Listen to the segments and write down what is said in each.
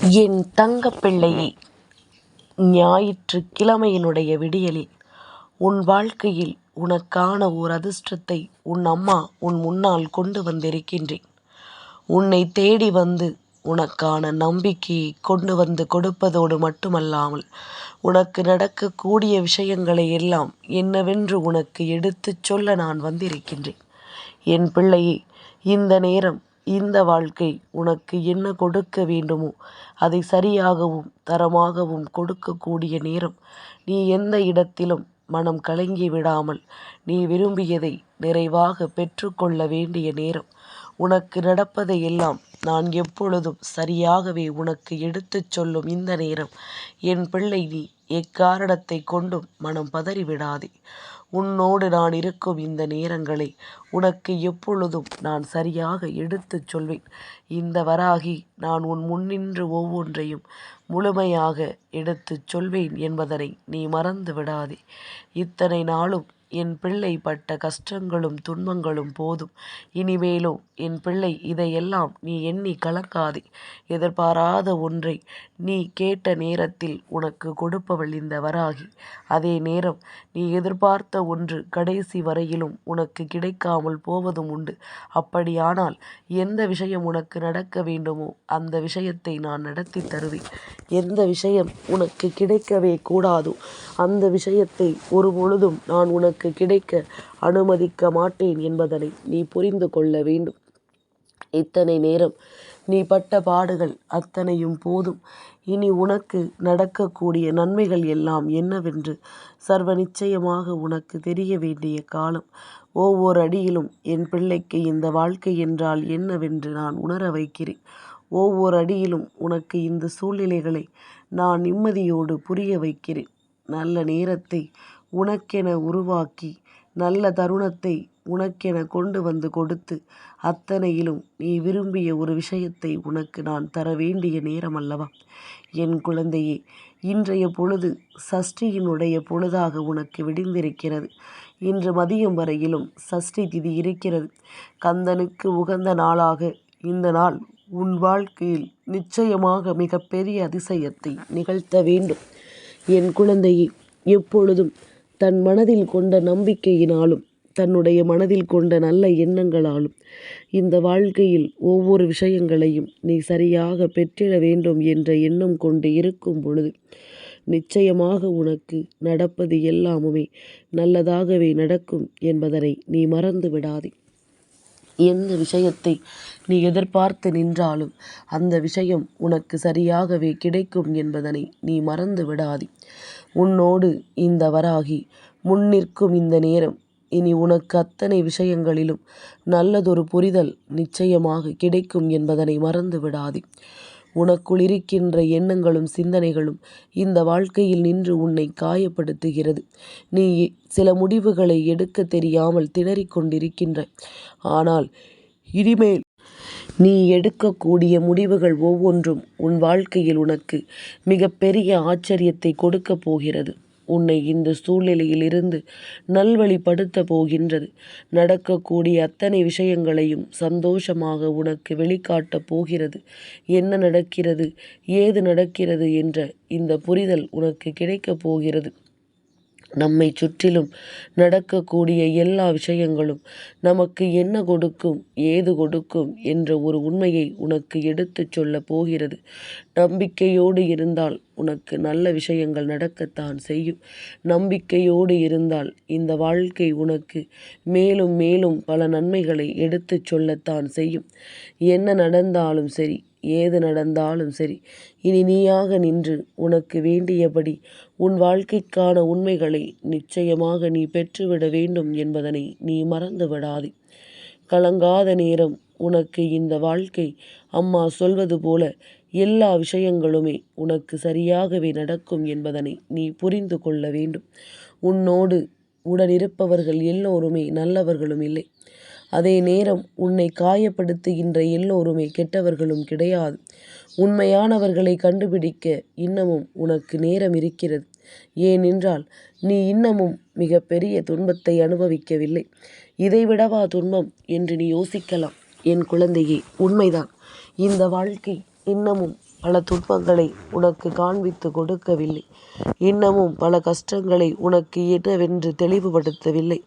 என் தங்கப்பிள்ளையே ஞாயிற்றுக் கிழமையினுடைய விடியலில் உன் வாழ்க்கையில் உனக்கான ஓர் அதிர்ஷ்டத்தை உன் அம்மா உன் முன்னால் கொண்டு வந்திருக்கின்றேன். உன்னை தேடி வந்து உனக்கான நம்பிக்கையை கொண்டு வந்து கொடுப்பதோடு மட்டுமல்லாமல் உனக்கு நடக்கக்கூடிய விஷயங்களை எல்லாம் என்னவென்று உனக்கு எடுத்துச் சொல்ல நான் வந்திருக்கின்றேன். என் பிள்ளையே இந்த நேரம் இந்த வாழ்க்கை உனக்கு என்ன கொடுக்க வேண்டுமோ அதை சரியாகவும் தரமாகவும் கொடுக்கக்கூடிய நேரம். நீ எந்த இடத்திலும் மனம் கலங்கி விடாமல் நீ விரும்பியதை நிறைவாக பெற்றுக்கொள்ள வேண்டிய நேரம். உனக்கு நடப்பதை எல்லாம் நான் எப்பொழுதும் சரியாகவே உனக்கு எடுத்துச் சொல்லும் இந்த நேரம். என் பிள்ளை நீ எக்காரணத்தை கொண்டும் மனம் பதறிவிடாதே. உன்னோடு நான் இருக்கும் இந்த நேரங்களை உனக்கு எப்பொழுதும் நான் சரியாக எடுத்துச் சொல்வேன். இந்த வராகி நான் உன் முன்னின்று ஒவ்வொன்றையும் முழுமையாக எடுத்துச் சொல்வேன் என்பதனை நீ மறந்து விடாதே இத்தனை நாளும் என் பிள்ளை பட்ட கஷ்டங்களும் துன்பங்களும் போதும். இனிமேலும் என் பிள்ளை இதையெல்லாம் நீ எண்ணி கலக்காதே. எதிர்பாராத ஒன்றை நீ கேட்ட நேரத்தில் உனக்கு கொடுப்பவள் இந்த வராகி. அதே நேரம் நீ எதிர்பார்த்த ஒன்று கடைசி வரையிலும் உனக்கு கிடைக்காமல் போவதும் உண்டு. அப்படியானால் எந்த விஷயம் உனக்கு நடக்க வேண்டுமோ அந்த விஷயத்தை நான் நடத்தி தருவேன். எந்த விஷயம் உனக்கு கிடைக்கவே கூடாதோ அந்த விஷயத்தை ஒரு பொழுதும் நான் உனக்கு கிடைக்க அனுமதிக்க மாட்டேன் என்பதனை நீ புரிந்து கொள்ள வேண்டும். இத்தனை நேரம் நீ பட்ட பாடுகள் அத்தனையும் போதும். இனி உனக்கு நடக்கக்கூடிய நன்மைகள் எல்லாம் என்னவென்று சர்வ நிச்சயமாக உனக்கு தெரிய வேண்டிய காலம். ஒவ்வொரு அடியிலும் என் பிள்ளைக்கு இந்த வாழ்க்கை என்றால் என்னவென்று நான் உணர வைக்கிறேன். ஒவ்வொரு அடியிலும் உனக்கு இந்த சூழ்நிலைகளை நான் நிம்மதியோடு புரிய வைக்கிறேன். நல்ல நேரத்தை உனக்கென உருவாக்கி நல்ல தருணத்தை உனக்கென கொண்டு வந்து கொடுத்து அத்தனையிலும் நீ விரும்பிய ஒரு விஷயத்தை உனக்கு நான் தர வேண்டிய நேரம் அல்லவா என் குழந்தையே இன்றைய பொழுது சஷ்டியினுடைய பொழுதாக உனக்கு விடிந்திருக்கிறது. இன்று மதியம் வரையிலும் சஷ்டி திதி இருக்கிறது. கந்தனுக்கு உகந்த நாளாக இந்த நாள் உன் வாழ்க்கையில் நிச்சயமாக மிகப்பெரிய அதிசயத்தை நிகழ்த்த வேண்டும். என் குழந்தையை எப்பொழுதும் தன் மனதில் கொண்ட நம்பிக்கையினாலும் தன்னுடைய மனதில் கொண்ட நல்ல எண்ணங்களாலும் இந்த வாழ்க்கையில் ஒவ்வொரு விஷயங்களையும் நீ சரியாக பெற்றிட வேண்டும் என்ற எண்ணம் கொண்டு இருக்கும் பொழுது நிச்சயமாக உனக்கு நடப்பது எல்லாமுமே நல்லதாகவே நடக்கும் என்பதனை நீ மறந்து விடாதே. எந்த விஷயத்தை நீ எதிர்பார்த்து நின்றாலும் அந்த விஷயம் உனக்கு சரியாகவே கிடைக்கும் என்பதனை நீ மறந்து விடாதே. உன்னோடு இந்த வராகி. முன்னிற்கும் இந்த நேரம். இனி உனக்கு அத்தனை விஷயங்களிலும் நல்லதொரு புரிதல் நிச்சயமாக கிடைக்கும் என்பதனை மறந்து விடாதே. உனக்குள் இருக்கின்ற எண்ணங்களும் சிந்தனைகளும் இந்த வாழ்க்கையில் நின்று உன்னை காயப்படுத்துகிறது. நீ சில முடிவுகளை எடுக்க தெரியாமல் திணறிக் கொண்டிருக்கின்ற. ஆனால் இனிமேல் நீ எடுக்கக்கூடிய முடிவுகள் ஒவ்வொன்றும் உன் வாழ்க்கையில் உனக்கு மிகப்பெரிய ஆச்சரியத்தை கொடுக்கப் போகிறது. உன்னை இந்த சூழ்நிலையில் இருந்து நல்வழிப்படுத்த போகின்றது. நடக்கக்கூடிய அத்தனை விஷயங்களையும் சந்தோஷமாக உனக்கு வெளிக்காட்டப் போகிறது. என்ன நடக்கிறது ஏது நடக்கிறது என்ற இந்த புரிதல் உனக்கு கிடைக்கப் போகிறது. நம்மை சுற்றிலும் நடக்கக்கூடிய எல்லா விஷயங்களும் நமக்கு என்ன கொடுக்கும் ஏது கொடுக்கும் என்ற ஒரு உண்மையை உனக்கு எடுத்துச் சொல்லப் போகிறது. நம்பிக்கையோடு இருந்தால் உனக்கு நல்ல விஷயங்கள் நடக்கத்தான் செய்யும். நம்பிக்கையோடு இருந்தால் இந்த வாழ்க்கை உனக்கு மேலும் மேலும் பல நன்மைகளை எடுத்துச் சொல்லத்தான் செய்யும். என்ன நடந்தாலும் சரி ஏது நடந்தாலும் சரி இனி நீயாக நின்று உனக்கு வேண்டியபடி உன் வாழ்க்கைக்கான உண்மைகளை நிச்சயமாக நீ பெற்றுவிட வேண்டும் என்பதனை நீ மறந்து விடாதே கலங்காத நேரம் உனக்கு இந்த வாழ்க்கை அம்மா சொல்வது போல எல்லா விஷயங்களுமே உனக்கு சரியாகவே நடக்கும் என்பதனை நீ புரிந்து கொள்ள வேண்டும். உன்னோடு உடனிருப்பவர்கள் எல்லோருமே நல்லவர்களும் இல்லை. அதே நேரம் உன்னை காயப்படுத்துகின்ற எல்லோருமே கெட்டவர்களும் கிடையாது. உண்மையானவர்களை கண்டுபிடிக்க இன்னமும் உனக்கு நேரம் இருக்கிறது. ஏனென்றால் நீ இன்னமும் மிக பெரிய துன்பத்தை அனுபவிக்கவில்லை. இதைவிடவா துன்பம்? என்று நீ யோசிக்கலாம். என் குழந்தையே உண்மைதான். இந்த வாழ்க்கை இன்னமும் பல துன்பங்களை உனக்கு காண்பித்து கொடுக்கவில்லை. இன்னமும் பல கஷ்டங்களை உனக்கு என்னவென்று தெளிவுபடுத்தவில்லை.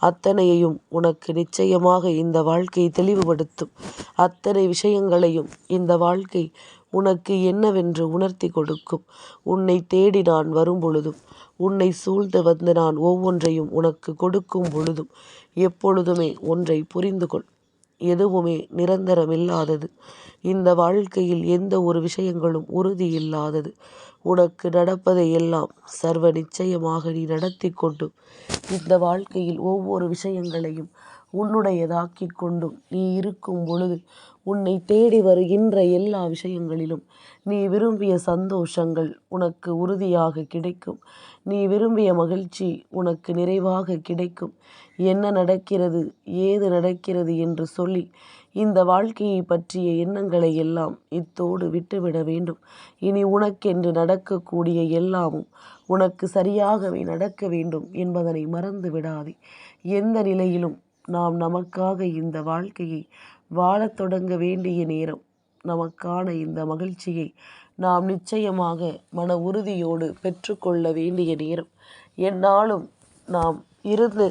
அத்தனையையும் உனக்கு நிச்சயமாக இந்த வாழ்க்கை தெளிவுபடுத்தும். அத்தனை விஷயங்களையும் இந்த வாழ்க்கை உனக்கு என்னவென்று உணர்த்தி கொடுக்கும். உன்னை தேடி நான் வரும் பொழுதும் உன்னை சூழ்ந்து வந்து நான் ஒவ்வொன்றையும் உனக்கு கொடுக்கும் பொழுதும் எப்பொழுதுமே ஒன்றை புரிந்து கொள் எதுவுமே நிரந்தரமில்லாதது. இந்த வாழ்க்கையில் எந்த ஒரு விஷயங்களும் உறுதி இல்லாதது உனக்கு நடப்பதை எல்லாம் சர்வ நிச்சயமாக நீ நடத்தி கொண்டும் இந்த வாழ்க்கையில் ஒவ்வொரு விஷயங்களையும் உன்னுடையதாக்கி கொண்டும் நீ இருக்கும் பொழுது உன்னை தேடி வருகின்ற எல்லா விஷயங்களிலும் நீ விரும்பிய சந்தோஷங்கள் உனக்கு உறுதியாக கிடைக்கும். நீ விரும்பிய மகிழ்ச்சி உனக்கு நிறைவாக கிடைக்கும். என்ன நடக்கிறது ஏது நடக்கிறது என்று சொல்லி இந்த வாழ்க்கையை பற்றிய எண்ணங்களை எல்லாம் இத்தோடு விட்டுவிட வேண்டும். இனி உனக்கென்று நடக்கக்கூடிய எல்லாமும் உனக்கு சரியாகவே நடக்க வேண்டும் என்பதனை மறந்து விடாதே. எந்த நிலையிலும் நாம் நமக்காக இந்த வாழ்க்கையை வாழத் தொடங்க வேண்டிய நேரம். நமக்கான இந்த மகிழ்ச்சியை நாம் நிச்சயமாக மன உறுதியோடு பெற்றுக்கொள்ள வேண்டிய நேரம். என்னாலும் நாம் இருந்து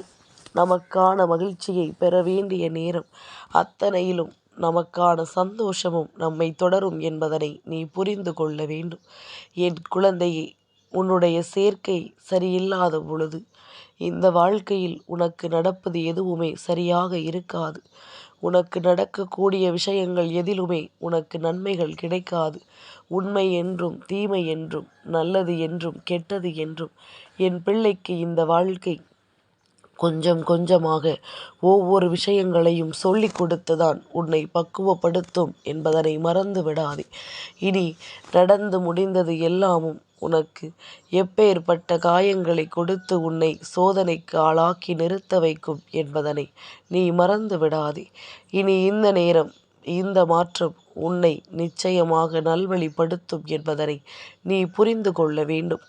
நமக்கான மகிழ்ச்சியை பெற வேண்டிய நேரம். அத்தனையிலும் நமக்கான சந்தோஷமும் நம்மை தொடரும் என்பதனை நீ புரிந்து கொள்ள வேண்டும். என் குழந்தையே உன்னுடைய சேர்க்கை சரியில்லாத பொழுது இந்த வாழ்க்கையில் உனக்கு நடப்பது எதுவுமே சரியாக இருக்காது. உனக்கு நடக்கக்கூடிய விஷயங்கள் எதிலுமே உனக்கு நன்மைகள் கிடைக்காது. உண்மை என்றும் தீமை என்றும் நல்லது என்றும் கெட்டது என்றும் என் பிள்ளைக்கு இந்த வாழ்க்கை கொஞ்சம் கொஞ்சமாக ஒவ்வொரு விஷயங்களையும் சொல்லிக் கொடுத்துதான் உன்னை பக்குவப்படுத்தும் என்பதனை மறந்து விடாதே இனி நடந்து முடிந்தது எல்லாமும் உனக்கு எப்பேற்பட்ட காயங்களை கொடுத்து உன்னை சோதனைக்கு ஆளாக்கி நிறுத்த வைக்கும் என்பதனை நீ மறந்து விடாதே. இனி இந்த நேரம் இந்த மாற்றம் உன்னை நிச்சயமாக நல்வழிப்படுத்தும் என்பதனை நீ புரிந்து கொள்ள வேண்டும்.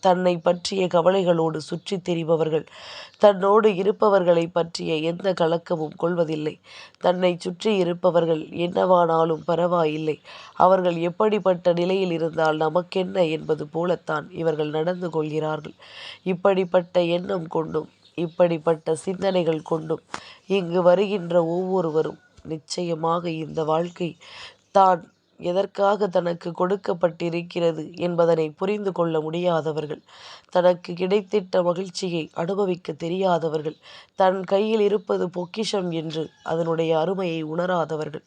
தன்னை பற்றிய கவலைகளோடு சுற்றித் திரிபவர்கள். தன்னோடு இருப்பவர்களை பற்றிய எந்த கலக்கமும் கொள்வதில்லை. தன்னை சுற்றி இருப்பவர்கள் என்னவானாலும் பரவாயில்லை. அவர்கள் எப்படிப்பட்ட நிலையில் இருந்தால் நமக்கென்ன என்பது போலத்தான் இவர்கள் நடந்து கொள்கிறார்கள். இப்படிப்பட்ட எண்ணம் கொண்டும் இப்படிப்பட்ட சிந்தனைகள் கொண்டும் இங்கு வருகின்ற ஒவ்வொருவரும் நிச்சயமாக இந்த வாழ்க்கை தான் எதற்காக தனக்கு கொடுக்கப்பட்டிருக்கிறது என்பதனை புரிந்து கொள்ள முடியாதவர்கள். தனக்கு கிடைத்திட்ட மகிழ்ச்சியை அனுபவிக்க தெரியாதவர்கள். தன் கையில் இருப்பது பொக்கிஷம் என்று அதனுடைய அருமையை உணராதவர்கள்.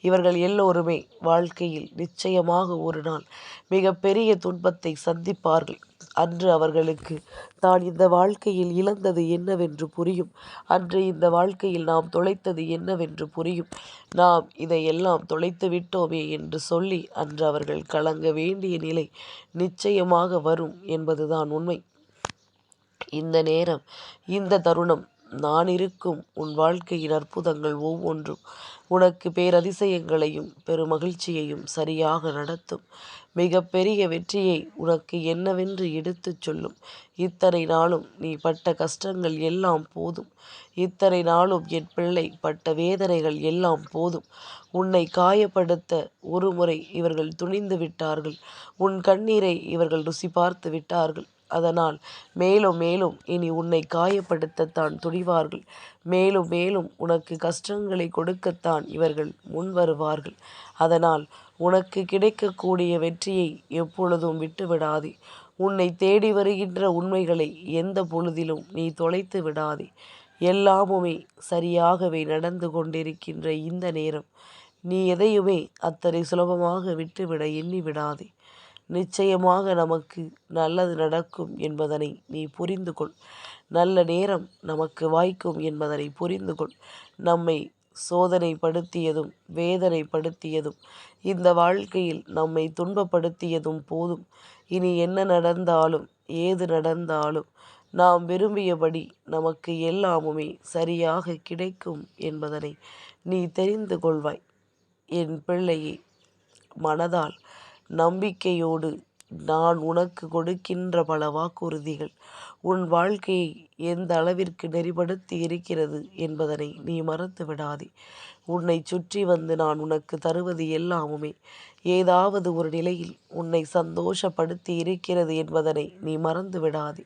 இவர்கள் எல்லோருமே வாழ்க்கையில் நிச்சயமாக ஒரு நாள் மிக பெரிய துன்பத்தை சந்திப்பார்கள். அன்று அவர்களுக்கு தான் இந்த வாழ்க்கையில் இழந்தது என்னவென்று புரியும். அன்று இந்த வாழ்க்கையில் நாம் தொலைத்தது என்னவென்று புரியும். நாம் இதையெல்லாம் தொலைத்து விட்டோமே என்று சொல்லி அன்று அவர்கள் கலங்க வேண்டிய நிலை நிச்சயமாக வரும் என்பதுதான் உண்மை. இந்த நேரம் இந்த தருணம் நான் இருக்கும் உன் வாழ்க்கையின் அற்புதங்கள் ஒவ்வொன்றும் உனக்கு பேரதிசயங்களையும் பெருமகிழ்ச்சியையும் சரியாக நடத்தும். மிக பெரிய வெற்றியை உனக்கு என்னவென்று எடுத்துச் சொல்லும். இத்தனை நாளும் நீ பட்ட கஷ்டங்கள் எல்லாம் போதும். இத்தனை நாளும் என் பிள்ளை பட்ட வேதனைகள் எல்லாம் போதும். உன்னை காயப்படுத்த ஒரு முறை இவர்கள் துணிந்து விட்டார்கள். உன் கண்ணீரை இவர்கள் ருசி பார்த்து விட்டார்கள். அதனால் மேலும் மேலும் இனி உன்னை காயப்படுத்தத்தான் துணிவார்கள். மேலும் மேலும் உனக்கு கஷ்டங்களை கொடுக்கத்தான் இவர்கள் முன் வருவார்கள் அதனால் உனக்கு கிடைக்கக்கூடிய வெற்றியை எப்பொழுதும் விட்டுவிடாதே. உன்னை தேடி வருகின்ற உண்மைகளை எந்த பொழுதிலும் நீ தொலைத்து விடாதே. எல்லாமுமே சரியாகவே நடந்து கொண்டிருக்கின்ற இந்த நேரம். நீ எதையுமே அத்தனை சுலபமாக விட்டுவிட எண்ணி விடாதே நிச்சயமாக நமக்கு நல்லது நடக்கும் என்பதனை நீ புரிந்து கொள் நல்ல நேரம் நமக்கு வாய்க்கும் என்பதனை புரிந்து கொள் நம்மை சோதனைப்படுத்தியதும் வேதனைப்படுத்தியதும் இந்த வாழ்க்கையில் நம்மை துன்பப்படுத்தியதும் போதும். இனி என்ன நடந்தாலும் ஏது நடந்தாலும் நாம் விரும்பியபடி நமக்கு எல்லாமுமே சரியாக கிடைக்கும் என்பதனை நீ தெரிந்து கொள்வாய். என் பிள்ளையே மனதால் நம்பிக்கையோடு நான் உனக்கு கொடுக்கின்ற பல வாக்குறுதிகள் உன் வாழ்க்கையை எந்த அளவிற்கு நெறிப்படுத்தி இருக்கிறது என்பதனை நீ மறந்து விடாதே. உன்னை சுற்றி வந்து நான் உனக்கு தருவது எல்லாமுமே. ஏதாவது ஒரு நிலையில் உன்னை சந்தோஷப்படுத்தி இருக்கிறது என்பதனை நீ மறந்து விடாதே.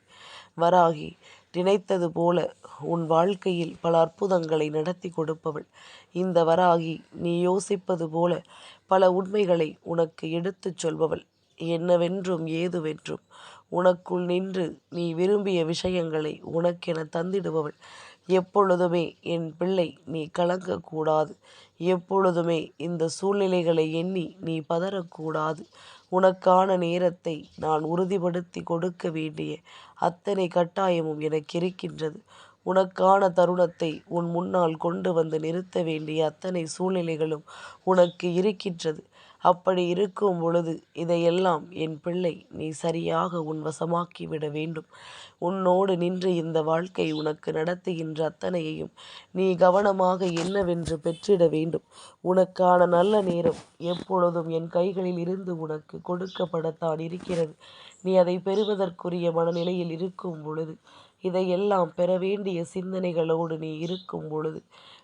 வராகி நினைத்தது போல உன் வாழ்க்கையில் பல அற்புதங்களை நடத்தி கொடுப்பவள். இந்த வராகி நீ யோசிப்பது போல பல உண்மைகளை உனக்கு எடுத்துச் சொல்பவள். என்னவென்றும் ஏதுவென்றும் உனக்குள் நின்று நீ விரும்பிய விஷயங்களை உனக்கென தந்திடுபவள். எப்பொழுதுமே என் பிள்ளை நீ கலங்கக்கூடாது. எப்பொழுதுமே இந்த சூழ்நிலைகளை எண்ணி நீ பதறக்கூடாது. உனக்கான நேரத்தை நான் உறுதிப்படுத்தி கொடுக்க வேண்டிய அத்தனை கட்டாயமும் எனக்கு இருக்கின்றது. உனக்கான தருணத்தை உன் முன்னால் கொண்டு வந்து நிறுத்த வேண்டிய அத்தனை சூழ்நிலைகளும் உனக்கு இருக்கின்றது. அப்படி இருக்கும் பொழுது இதையெல்லாம் என் பிள்ளை நீ சரியாக உன் வசமாக்கி விட வேண்டும். உன்னோடு நின்று இந்த வாழ்க்கை உனக்கு நடத்துகின்ற அத்தனையையும் நீ கவனமாக என்னவென்று பெற்றிட வேண்டும். உனக்கான நல்ல நேரம் எப்பொழுதும் என் கைகளில் இருந்து உனக்கு கொடுக்கப்படத்தான் இருக்கிறது. நீ அதை பெறுவதற்குரிய மனநிலையில் இருக்கும் பொழுது இதையெல்லாம் பெற வேண்டிய சிந்தனைகளோடு நீ இருக்கும் பொழுது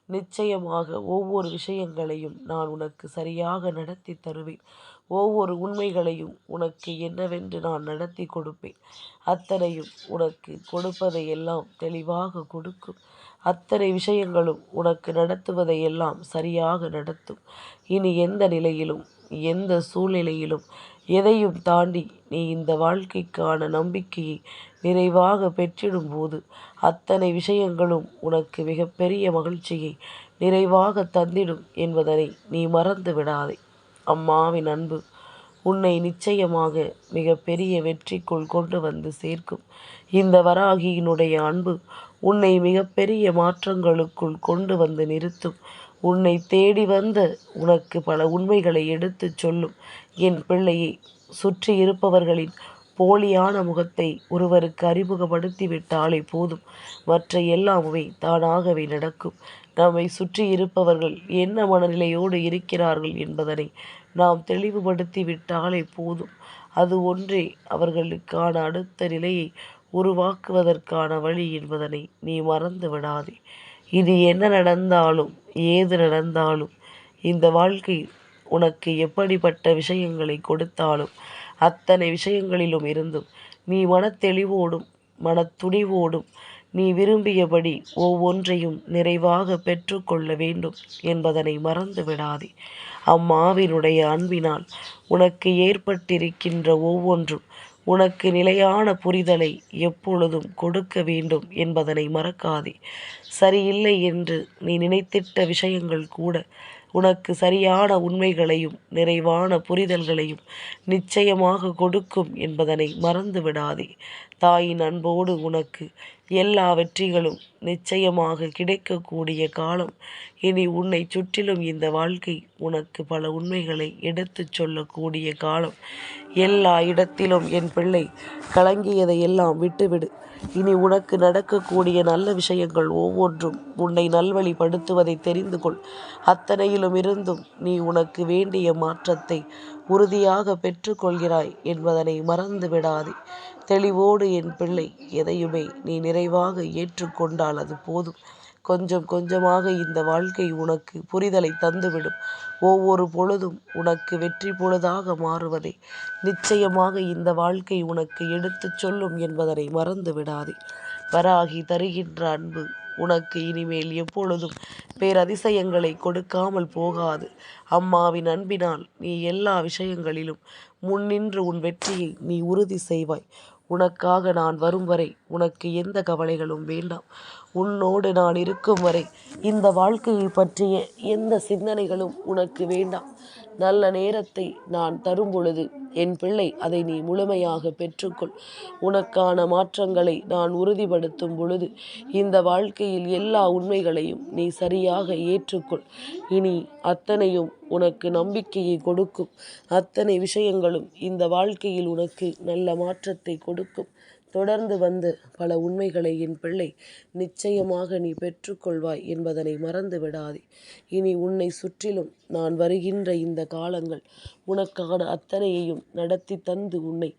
நிச்சயமாக ஒவ்வொரு விஷயங்களையும் நான் உனக்கு சரியாக நடத்தி தருவேன். ஒவ்வொரு உண்மைகளையும் உனக்கு என்னவென்று நான் நடத்தி கொடுப்பேன். அத்தனையும் உனக்கு கொடுப்பதையெல்லாம் தெளிவாக கொடுக்கும். அத்தனை விஷயங்களும் உனக்கு நடத்துவதையெல்லாம் சரியாக நடத்தும். இனி எந்த நிலையிலும் எந்த சூழ்நிலையிலும் எதையும் தாண்டி நீ இந்த வாழ்க்கைக்கான நம்பிக்கையை நிறைவாக பெற்றிடும்போது அத்தனை விஷயங்களும் உனக்கு மிகப்பெரிய மகிழ்ச்சியை நிறைவாக தந்திடும் என்பதனை நீ மறந்து விடாதே. அம்மாவின் அன்பு உன்னை நிச்சயமாக மிகப்பெரிய வெற்றிக்குள் கொண்டு வந்து சேர்க்கும். இந்த வராகியினுடைய அன்பு உன்னை மிகப்பெரிய மாற்றங்களுக்குள் கொண்டு வந்து நிறுத்தும். உன்னை தேடி வந்த உனக்கு பல உண்மைகளை எடுத்துச் சொல்லும். என் பிள்ளையை சுற்றி இருப்பவர்களின் போலியான முகத்தை ஒருவருக்கு அறிமுகப்படுத்தி விட்டாலே போதும். மற்ற எல்லாமுமே தானாகவே நடக்கும். நம்மை சுற்றி இருப்பவர்கள் என்ன மனநிலையோடு இருக்கிறார்கள் என்பதனை நாம் தெளிவுபடுத்தி விட்டாலே போதும். அது ஒன்றே அவர்களுக்கான அடுத்த நிலையை உருவாக்குவதற்கான வழி என்பதனை நீ மறந்து விடாதே. இது என்ன நடந்தாலும் ஏது நடந்தாலும் இந்த வாழ்க்கை உனக்கு எப்படிப்பட்ட விஷயங்களை கொடுத்தாலும் அத்தனை விஷயங்களிலும் இருந்தும் நீ மனத்தெளிவோடும் மனத்துணிவோடும் நீ விரும்பியபடி ஒவ்வொன்றையும் நிறைவாக பெற்றுக்கொள்ள வேண்டும் என்பதனை மறந்து விடாதே அம்மாவினுடைய அன்பினால் உனக்கு ஏற்பட்டிருக்கின்ற ஒவ்வொன்றும் உனக்கு நிலையான புரிதலை எப்பொழுதும் கொடுக்க வேண்டும் என்பதனை மறக்காதே. சரியில்லை என்று நீ நினைத்திட்ட விஷயங்கள் கூட உனக்கு சரியான உண்மைகளையும் நிறைவான புரிதல்களையும் நிச்சயமாக கொடுக்கும் என்பதனை மறந்து விடாதே தாயின் அன்போடு உனக்கு எல்லா வெற்றிகளும் நிச்சயமாக கிடைக்கக்கூடிய காலம். இனி உன்னை சுற்றிலும் இந்த வாழ்க்கை உனக்கு பல உண்மைகளை எடுத்துச் சொல்லக்கூடிய காலம். எல்லா இடத்திலும் என் பிள்ளை கலங்கியதை எல்லாம் விட்டுவிடு. இனி உனக்கு நடக்கக்கூடிய நல்ல விஷயங்கள் ஒவ்வொன்றும் உன்னை நல்வழிப்படுத்துவதை தெரிந்து கொள். அத்தனையிலும் இருந்தும் நீ உனக்கு வேண்டிய மாற்றத்தை உறுதியாக பெற்றுக்கொள்கிறாய் என்பதனை மறந்து விடாதே தெளிவோடு என் பிள்ளை எதையுமே நீ நிறைவாக ஏற்றுக்கொண்டால் அது போதும். கொஞ்சம் கொஞ்சமாக இந்த வாழ்க்கை உனக்கு புரிதலை தந்துவிடும். ஒவ்வொரு பொழுதும் உனக்கு வெற்றி பொழுதாக மாறுவதை. நிச்சயமாக இந்த வாழ்க்கை உனக்கு எடுத்துச் சொல்லும் என்பதனை மறந்து விடாதே. வராகி தருகின்ற அன்பு உனக்கு இனிமேல் எப்பொழுதும் பேரதிசயங்களை கொடுக்காமல் போகாது. அம்மாவின் அன்பினால் நீ எல்லா விஷயங்களிலும் முன்னின்று உன் வெற்றியை நீ உறுதி செய்வாய். உனக்காக நான் வரும் வரை உனக்கு எந்த கவலைகளும் வேண்டாம். உன்னோடு நான் இருக்கும் வரை இந்த வாழ்க்கையை பற்றிய எந்த சிந்தனைகளும் உனக்கு வேண்டாம். நல்ல நேரத்தை நான் தரும் பொழுது என் பிள்ளை அதை நீ முழுமையாக பெற்றுக்கொள். உனக்கான மாற்றங்களை நான் உறுதிப்படுத்தும் பொழுது இந்த வாழ்க்கையில் எல்லா உண்மைகளையும் நீ சரியாக ஏற்றுக்கொள். இனி அத்தனையும் உனக்கு நம்பிக்கையை கொடுக்கும். அத்தனை விஷயங்களும் இந்த வாழ்க்கையில் உனக்கு நல்ல மாற்றத்தை கொடுக்கும். தொடர்ந்து வந்த பல உண்மைகளை என் பிள்ளை நிச்சயமாக நீ பெற்றுக்கொள்வாய் என்பதனை மறந்து விடாதே இனி உன்னை சுற்றிலும் நான் வருகின்ற இந்த காலங்கள் உனக்கான அத்தனையையும் நடத்தி தந்து உன்னை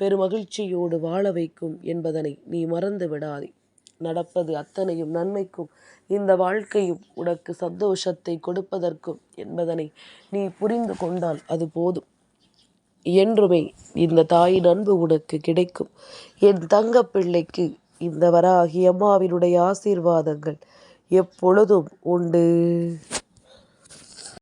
பெருமகிழ்ச்சியோடு வாழ வைக்கும் என்பதனை நீ மறந்து விடாதே நடப்பது அத்தனையும் நன்மைக்கும் இந்த வாழ்க்கையும் உனக்கு சந்தோஷத்தை கொடுப்பதற்கும் என்பதனை நீ புரிந்து கொண்டால் அது போதும். என்றுமே இந்த தாயின் அன்பு உனக்கு கிடைக்கும். என் தங்க பிள்ளைக்கு இந்த வராகி அம்மாவினுடைய ஆசீர்வாதங்கள் எப்பொழுதும் உண்டு.